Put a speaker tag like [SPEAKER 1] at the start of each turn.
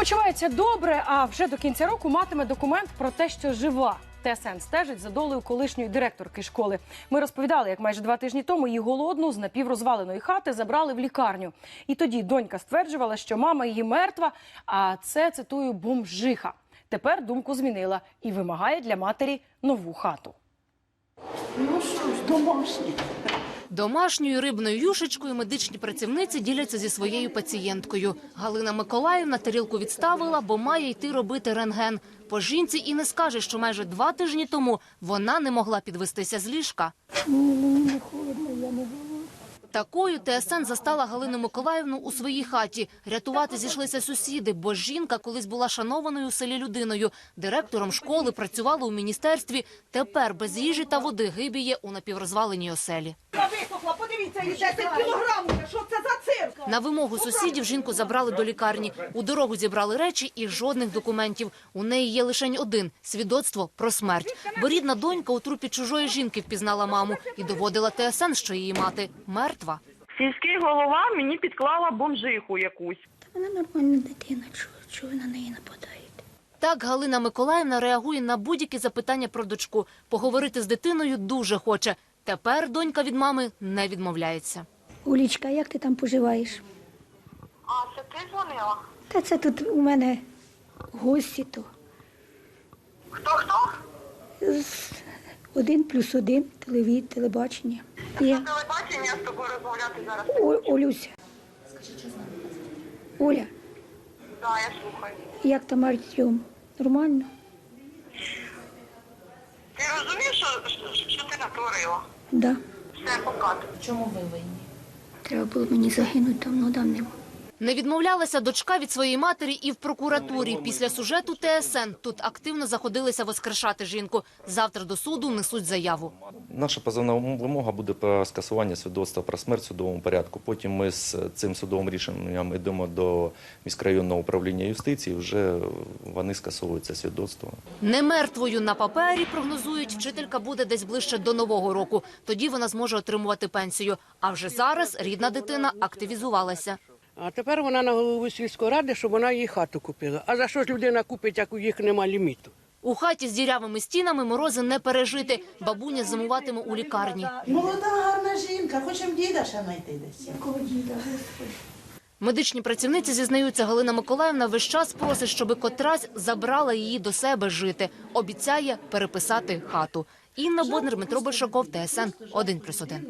[SPEAKER 1] Почувається добре, а вже до кінця року матиме документ про те, що жива. ТСН стежить за долею колишньої директорки школи. Ми розповідали, як майже два тижні тому її голодну з напіврозваленої хати забрали в лікарню. І тоді донька стверджувала, що мама її мертва, а це цитую бомжиха. Тепер думку змінила і вимагає для матері нову хату.
[SPEAKER 2] Ну що ж, домашні.
[SPEAKER 3] Домашньою рибною юшечкою медичні працівниці діляться зі своєю пацієнткою. Галина Миколаївна тарілку відставила, бо має йти робити рентген. По жінці і не скаже, що майже два тижні тому вона не могла підвестися з ліжка. Такою ТСН застала Галину Миколаївну у своїй хаті. Рятувати зійшлися сусіди, бо жінка колись була шанованою у селі людиною. Директором школи працювала у міністерстві. Тепер без їжі та води гибіє у напіврозваленій оселі.
[SPEAKER 4] Я висохла, 10 кілограм уже. Що це за цирк?
[SPEAKER 3] На вимогу сусідів жінку забрали до лікарні. У дорогу зібрали речі і жодних документів. У неї є лише один – свідоцтво про смерть. Бо рідна донька у трупі чужої жінки впізнала маму і доводила ТСН, що її мати мертва.
[SPEAKER 5] Сільський голова мені підклала бомжиху якусь.
[SPEAKER 2] Та вона нормальна дитина, чого, чого ви на неї нападаєте?
[SPEAKER 3] Так Галина Миколаївна реагує на будь-які запитання про дочку. Поговорити з дитиною дуже хоче. Тепер донька від мами не відмовляється.
[SPEAKER 2] Улічка, як ти там поживаєш?
[SPEAKER 5] А, це ти дзвонила?
[SPEAKER 2] Та це тут у мене гості то.
[SPEAKER 5] Хто хто?
[SPEAKER 2] З- Один плюс один, телевід, телебачення. Я,
[SPEAKER 5] Телебачення з тобою розмовляти зараз.
[SPEAKER 2] О, Олюся. Оля,
[SPEAKER 5] Да, я слухаю.
[SPEAKER 2] як там Артем? Нормально?
[SPEAKER 5] Розумієш, що, що, що ти натворила?
[SPEAKER 2] Да.
[SPEAKER 5] Все, покат.
[SPEAKER 2] Треба було мені загинути давно давним.
[SPEAKER 3] Не відмовлялася дочка від своєї матері і в прокуратурі. Після сюжету ТСН тут активно заходилися воскрешати жінку. Завтра до суду несуть заяву.
[SPEAKER 6] Наша позовна вимога буде про скасування свідоцтва про смерть в судовому порядку. Потім ми з цим судовим рішенням йдемо до міськрайонного управління юстиції. Вже вони скасовують це свідоцтво.
[SPEAKER 3] Не мертвою на папері, прогнозують, вчителька буде десь ближче до Нового року. Тоді вона зможе отримувати пенсію. А вже зараз рідна дитина активізувалася.
[SPEAKER 7] А тепер вона на голову сільської ради, щоб вона їй хату купила. А за що ж людина купить, як у їх нема ліміту?
[SPEAKER 3] У хаті з дірявими стінами морози не пережити. Бабуня зимуватиме у лікарні.
[SPEAKER 8] Молода гарна жінка, хочемо діда ще знайти десь.
[SPEAKER 2] Якого діда,
[SPEAKER 3] Медичні працівниці зізнаються, Галина Миколаївна весь час просить, щоби котрась забрала її до себе жити. Обіцяє переписати хату. Інна Боднер, Дмитро Большаков, ТСН 1+,1.